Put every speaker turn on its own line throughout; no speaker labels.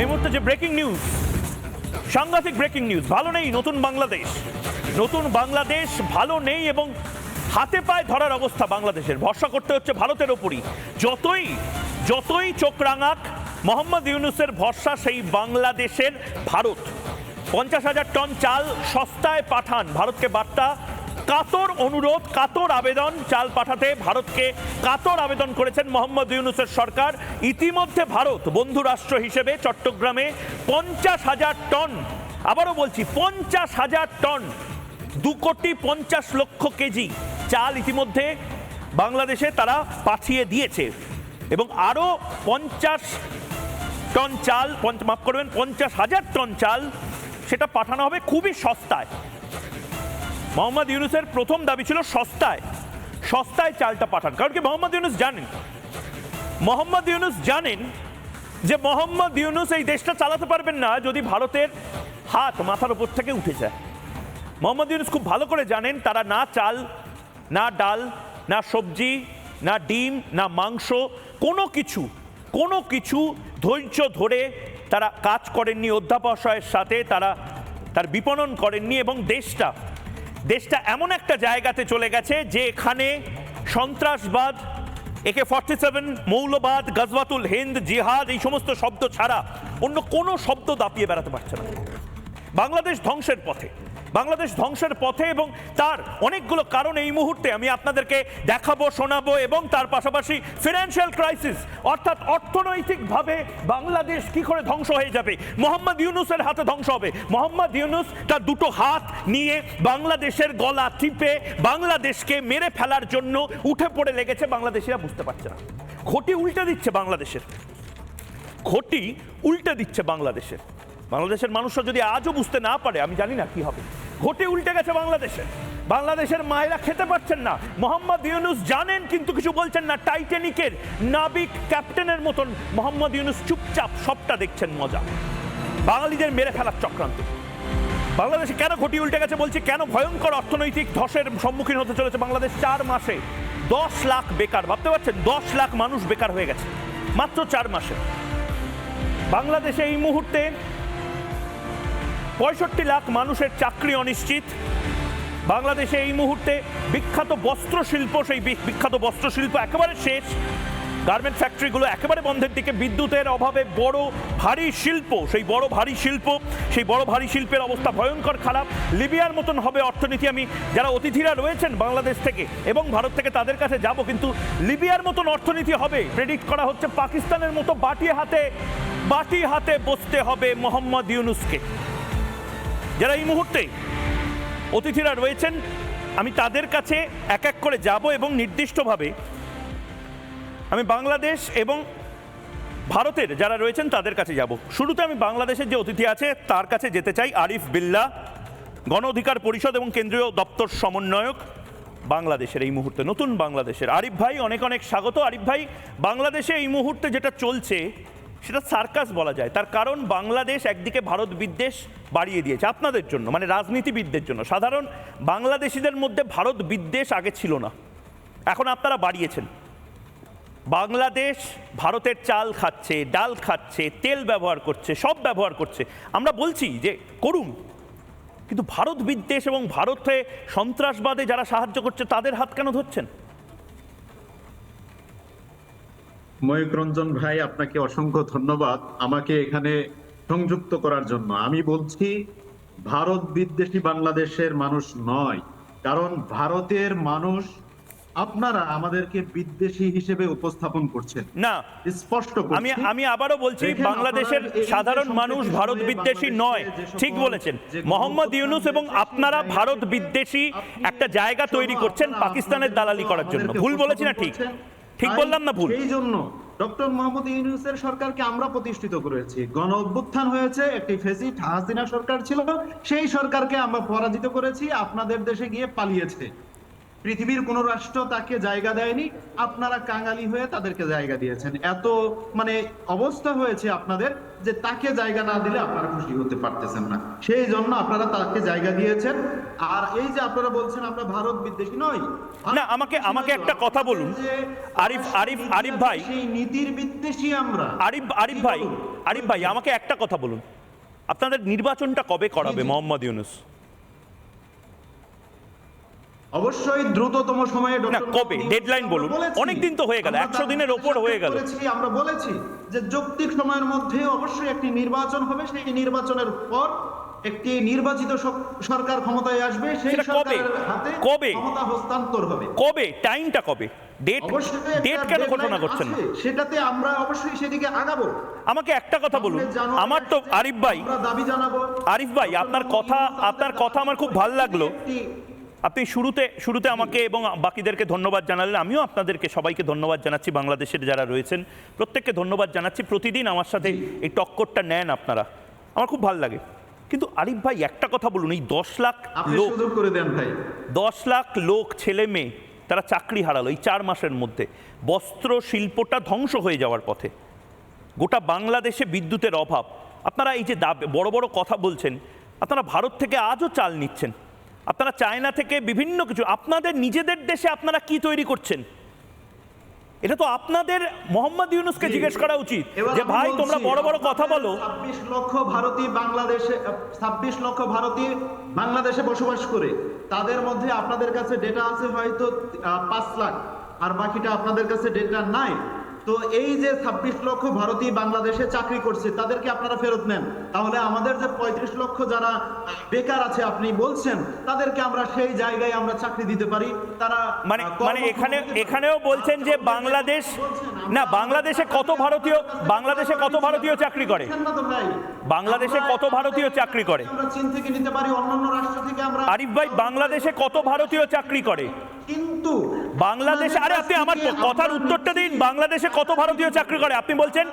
এই মুহূর্তে যে ব্রেকিং নিউজ সাংঘাতিক ব্রেকিং নিউজ ভালো নেই নতুন বাংলাদেশ। নতুন বাংলাদেশ ভালো নেই এবং হাতে পায়ে ধরার অবস্থা বাংলাদেশের। ভরসা করতে হচ্ছে ভারতের ওপরই। যতই যতই চোখ রাঙাক, মোহাম্মদ ইউনুসের ভরসা সেই বাংলাদেশের ভারত। পঞ্চাশ হাজার টন চাল সস্তায় পাঠান ভারতকে বার্তা কাতর অনুরোধ, কাতর আবেদন চাল পাঠাতে ভারতকে কাতর আবেদন করেছেন মোহাম্মদ ইউনুসের সরকার। ইতিমধ্যে ভারত বন্ধু রাষ্ট্র হিসেবে চট্টগ্রামে পঞ্চাশ হাজার টন, আবারও বলছি, পঞ্চাশ হাজার টন, দু কোটি পঞ্চাশ লক্ষ কেজি চাল ইতিমধ্যে বাংলাদেশে তারা পাঠিয়ে দিয়েছে। এবং আরও পঞ্চাশ টন চাল মাফ করবেন, পঞ্চাশ হাজার টন চাল সেটা পাঠানো হবে খুবই সস্তায়। মোহাম্মদ ইউনুসের প্রথম দাবি ছিল সস্তায়। সস্তায় চালটা পাঠান। কারণ কি মোহাম্মদ ইউনুস জানেন মোহাম্মদ ইউনুস জানেন যে মোহাম্মদ ইউনুস এই দেশটা চালাতে পারবেন না যদি ভারতের হাত মাথার উপর থেকে উঠে যায়। মোহাম্মদ ইউনুস খুব ভালো করে জানেন তারা না চাল, না ডাল, না সবজি, না ডিম, না মাংস, কোনো কিছু কোনো কিছু ধৈর্য ধরে তারা কাজ করেননি, অধ্যাবসায়ের সাথে তারা তার বিপণন করেননি এবং দেশটা দেশটা এমন একটা জায়গাতে চলে গেছে যে এখানে সন্ত্রাসবাদ, একে ফর্টি সেভেন মৌলবাদ গজবাতুল হিন্দ, জিহাদ, এই সমস্ত শব্দ ছাড়া অন্য কোনো শব্দ দাপিয়ে বেড়াতে পারছে না। বাংলাদেশ ধ্বংসের পথে। বাংলাদেশ ধ্বংসের পথে এবং তার অনেকগুলো কারণ এই মুহূর্তে আমি আপনাদেরকে দেখাবো, শোনাবো এবং তার পাশাপাশি ফিনান্সিয়াল ক্রাইসিস অর্থাৎ অর্থনৈতিকভাবে বাংলাদেশ কি করে ধ্বংস হয়ে যাবে? মোহাম্মদ ইউনুসের হাতে ধ্বংস হবে। মোহাম্মদ ইউনুস তার দুটো হাত নিয়ে বাংলাদেশের গলা টিপে বাংলাদেশকে মেরে ফেলার জন্য উঠে পড়ে লেগেছে। বাংলাদেশিরা বুঝতে পারছে না। ঘটি উল্টে দিচ্ছে বাংলাদেশের। ঘটি উল্টে দিচ্ছে বাংলাদেশের। বাংলাদেশের মানুষরা যদি আজও বুঝতে না পারে, আমি জানি না কি হবে। ঘটি উল্টে গেছে বাংলাদেশে। বাংলাদেশের মায়েরা খেতে পারছেন না। মোহাম্মদ ইউনুস জানেন কিন্তু কিছু বলছেন না। টাইটানিকের নাবিক ক্যাপ্টেনের মতন মোহাম্মদ ইউনুস চুপচাপ সবটা দেখছেন মজা। বাঙালিদের মেরে ফেলার চক্রান্ত। বাংলাদেশে কেন ঘটি উল্টে গেছে বলছি, কেন ভয়ঙ্কর অর্থনৈতিক ধসের সম্মুখীন হতে চলেছে বাংলাদেশ? চার মাসে দশ লাখ বেকার, ভাবতে পারছেন? দশ লাখ মানুষ বেকার হয়ে গেছে। মাত্র চার মাসে। বাংলাদেশে এই মুহূর্তে পঁয়ষট্টি লাখ মানুষের চাকরি অনিশ্চিত। বাংলাদেশে এই মুহূর্তে বিখ্যাত বস্ত্র শিল্প সেই বিখ্যাত বস্ত্র শিল্প একেবারে শেষ। গার্মেন্ট ফ্যাক্টরিগুলো একেবারে বন্ধের দিকে। বিদ্যুতের অভাবে বড় ভারী শিল্প, সেই বড় ভারী শিল্প, সেই বড় ভারী শিল্পের অবস্থা ভয়ঙ্কর খারাপ। লিবিয়ার মতন হবে অর্থনীতি। আমি, যারা অতিথিরা রয়েছেন বাংলাদেশ থেকে এবং ভারত থেকে তাদের কাছে যাব, কিন্তু লিবিয়ার মতন অর্থনীতি হবে। প্রেডিক্ট করা হচ্ছে পাকিস্তানের মতো বাটি হাতে বাটি হাতে বসতে হবে মোহাম্মদ ইউনুসকে। যারা এই মুহূর্তে অতিথিরা রয়েছেন, আমি তাদের কাছে এক এক করে যাব এবং নির্দিষ্টভাবে আমি বাংলাদেশ এবং ভারতের যারা রয়েছেন তাদের কাছে যাব। শুরুতে আমি বাংলাদেশের যে অতিথি আছে, তার কাছে যেতে চাই আরিফ বিল্লা, গণ অধিকার পরিষদ এবং কেন্দ্রীয় দপ্তর সমন্বয়ক বাংলাদেশের এই মুহূর্তে, নতুন বাংলাদেশের। আরিফ ভাই, অনেক অনেক স্বাগত। আরিফ ভাই, বাংলাদেশে এই মুহূর্তে যেটা চলছে সেটা সার্কাস বলা যায়। তার কারণ বাংলাদেশ একদিকে ভারত বিদ্বেষ বাড়িয়ে দিয়েছে আপনাদের জন্য মানে রাজনীতিবিদদের জন্য। সাধারণ বাংলাদেশিদের মধ্যে ভারত বিদ্বেষ আগে ছিল না, এখন আপনারা বাড়িয়েছেন। বাংলাদেশ ভারতের চাল খাচ্ছে, ডাল খাচ্ছে, তেল ব্যবহার করছে, সব ব্যবহার করছে। আমরা বলছি যে করুন, কিন্তু ভারত বিদ্বেষ এবং ভারতে সন্ত্রাসবাদে যারা সাহায্য করছে তাদের হাত কেন ধরছেন?
ময়ূক রঞ্জন ভাই আপনাকে অসংখ্য ধন্যবাদ আমাকে এখানে সংযুক্ত করার জন্য। আমি বলছি ভারত বিদ্বেষী বাংলাদেশের মানুষ নয় কারণ ভারতের মানুষ আপনারা আমাদেরকে বিদ্বেষী হিসেবে উপস্থাপন করছেন।
না
স্পষ্ট
আমি আমি আবারও বলছি বাংলাদেশের সাধারণ মানুষ ভারত বিদ্বেষী নয়। ঠিক বলেছেন। মোহাম্মদ ইউনুস এবং আপনারা ভারত বিদ্বেষী একটা জায়গা তৈরি করছেন পাকিস্তানের দালালি করার জন্য। ভুল বলেছি না ঠিক? ঠিক বললাম না ভুল?
এই জন্য ডক্টর মোহাম্মদ ইউনুসের সরকারকে আমরা প্রতিষ্ঠিত করেছি। গণ অভ্যুত্থান হয়েছে একটি ফেসিট হাসিনা সরকার ছিল সেই সরকারকে আমরা পরাজিত করেছি আপনাদের দেশে গিয়ে পালিয়েছে। পৃথিবীর কোন রাষ্ট্র তাকে জায়গা দেয়নি আপনারা কাঙালি হয়ে তাদেরকে জায়গা দিয়েছেন এত মানে অবস্থা হয়েছে আপনাদের যে তাকে জায়গা না দিলে আপনারা খুশি হতে পারতেছেন না সেই জন্য আপনারা তাকে জায়গা দিয়েছেন আর এই যে আপনারা বলছেন আমরা ভারত বিদ্বেষী নই
না, আমাকে- আমাকে একটা কথা বলুন।
যে
আরিফ- আরিফ- আরিফ ভাই।
সেই নীতির বিদ্বেষী আমরা
আরিফ আরিফ ভাই? আরিফ ভাই আমাকে একটা কথা বলুন আপনাদের নির্বাচনটা কবে করাবে। মোহাম্মদ ইউনুস
অবশ্যই দ্রুততম সময়ে
না, কবে?
ইউনূস
বলুন। অনেক দিন তো হয়ে গেল, 100 দিনের ওপর হয়ে গেল।
বলেছি, আমরা বলেছি যে যৌক্তিক সময়ের মধ্যে অবশ্যই একটি নির্বাচন হবে সেই নির্বাচনের পর একটি নির্বাচিত সরকার ক্ষমতায় আসবে সেই
কবে?
সরকারের হাতে
কবে?
ক্ষমতা হস্তান্তর হবে।
কবে? টাইমটা কবে? ডেট
অবশ্যই
ডেট কেন ঘোষণা করছেন? না
সেটাতে আমরা অবশ্যই সেদিকে আগাবো।
আমাকে একটা কথা বলুন। আমার তো আরিফ ভাই
দাবি জানাব।
আরিফ ভাই আপনার কথা আপনার কথা আমার খুব ভালো লাগল। আপনি শুরুতে শুরুতে আমাকে এবং বাকিদেরকে ধন্যবাদ জানালেন। আমিও আপনাদেরকে সবাইকে ধন্যবাদ জানাচ্ছি বাংলাদেশের যারা রয়েছেন। প্রত্যেককে ধন্যবাদ জানাচ্ছি। প্রতিদিন আমার সাথে এই টক্করটা নেন আপনারা। আমার খুব ভালো লাগে। কিন্তু আরিফ ভাই একটা কথা বলুন এই দশ লাখ লোক
করে দেন ভাই।
দশ লাখ লোক ছেলে মেয়ে তারা চাকরি হারালো এই চার মাসের মধ্যে। বস্ত্র শিল্পটা ধ্বংস হয়ে যাওয়ার পথে। গোটা বাংলাদেশে বিদ্যুতের অভাব। আপনারা এই যে দাব- বড় বড় কথা বলছেন আপনারা ভারত থেকে আজও চাল নিচ্ছেন। আপনারা চায়না থেকে বিভিন্ন কিছু আপনাদের নিজেদের দেশে আপনারা কি তৈরি করছেন? এটা তো আপনাদের মোহাম্মদ ইউনুসকে। জিজ্ঞেস করা উচিত যে ভাই তোমরা বড় বড় কথা বলো।
ছাব্বিশ লক্ষ ভারতীয় বাংলাদেশে ছাব্বিশ লক্ষ ভারতীয় বাংলাদেশে বসবাস করে তাদের মধ্যে আপনাদের কাছে ডেটা আছে হয়তো পাঁচ লাখ আর বাকিটা আপনাদের কাছে ডেটা নাই। তো এই যে ছাব্বিশ লক্ষ ভারতীয় বাংলাদেশে চাকরি করছে তাদেরকে আপনারা ফেরত নেন তাহলে আমাদের যে পঁয়ত্রিশ লক্ষ যারা বেকার আছে আপনি বলছেন তাদেরকে আমরা সেই জায়গায় আমরা চাকরি দিতে পারি তারা
মানে মানে এখানে এখানেও বলছেন যে বাংলাদেশ না বাংলাদেশে কত ভারতীয় বাংলাদেশে কত ভারতীয় চাকরি করে। বাংলাদেশে কত ভারতীয় চাকরি করে?
আমরা চীন থেকে নিতে পারি অন্যান্য রাষ্ট্র থেকে আমরা
আরিফ ভাই বাংলাদেশে কত ভারতীয় চাকরি করে
কিন্তু
বাংলাদেশে আরে আপনি আমার কথার উত্তরটা দিন। বাংলাদেশে কত ভারতীয় চাকরি করে? আপনি বলছেন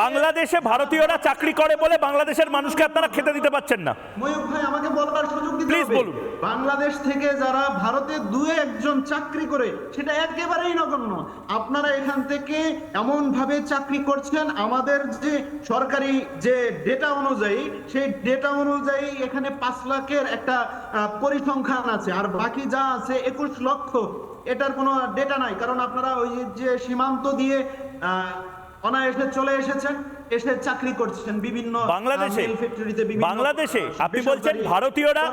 বাংলাদেশে ভারতীয়রা চাকরি করে বলে বাংলাদেশের মানুষকে আপনারা খেতে দিতে পারছেন না।
ময়ূক ভাই আমাকে বলবার সুযোগ দিতে হবে।
বলুন।
বাংলাদেশ থেকে যারা ভারতে দুই একজন চাকরি করে সেটা একেবারেই নগণ্য। আপনারা এখান থেকে এমন ভাবে চাকরি করছেন আমাদের যে সরকারি যে ডেটা অনুযায়ী সেই ডেটা অনুযায়ী এখানে পাঁচ লাখের একটা পরিসংখ্যান আছে। আর বাকি যা আছে একুশ লক্ষ এটার কোনো ডেটা নাই কারণ আপনারা ওই যে সীমান্ত দিয়ে অনায়াসে চলে এসেছেন এসে চাকরি করছেন বিভিন্ন
বাংলাদেশে বাংলাদেশে আপনি বলছেন ভারতীয়রা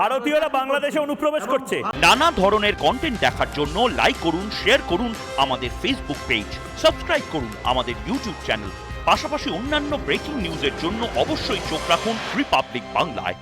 ভারতীয়রা বাংলাদেশে অনুপ্রবেশ করছে।
নানা ধরনের কন্টেন্ট দেখার জন্য লাইক করুন শেয়ার করুন আমাদের ফেসবুক পেজ সাবস্ক্রাইব করুন আমাদের ইউটিউব চ্যানেল পাশাপাশি অন্যান্য ব্রেকিং নিউজের জন্য অবশ্যই চোখ রাখুন রিপাবলিক বাংলায়